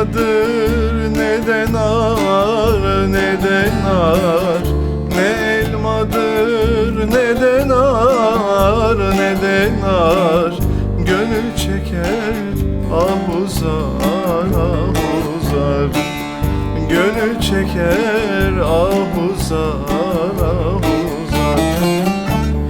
Elmadır ne de nar ne de nar Ne elmadır ne de nar ne de nar Gönül çeker ah uzar ah uzar Gönül çeker ah uzar ah uzar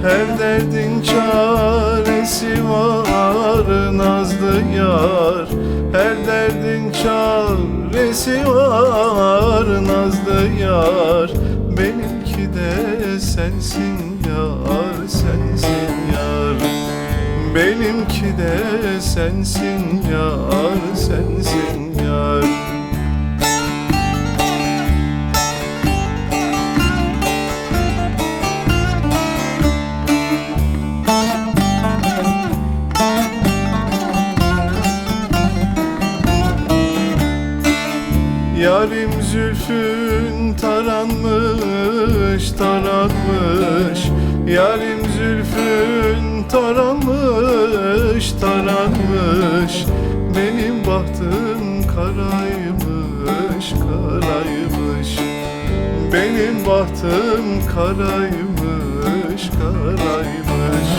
her derdin çaresi var nazlı yar. Her derdin çaresi var nazlı yar. Benimki de sensin Benimki de sensin yar sensin yar. Yarim zülfün taranmış, taranmış. Yarim zülfün taranmış, taranmış. Benim bahtım karaymış, karaymış. Benim bahtım karaymış, karaymış.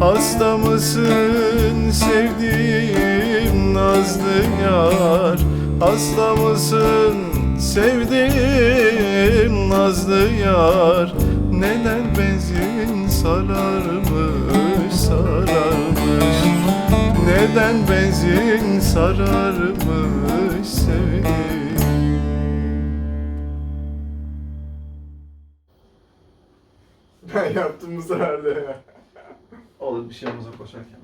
Hasta mısın sevdiğim nazlı yar? Hasta mısın sevdiğim nazlı yar Neden benzin sararmış sevdiğim Ben yaptım bu sefer de ya. Olur bir şey koşarken.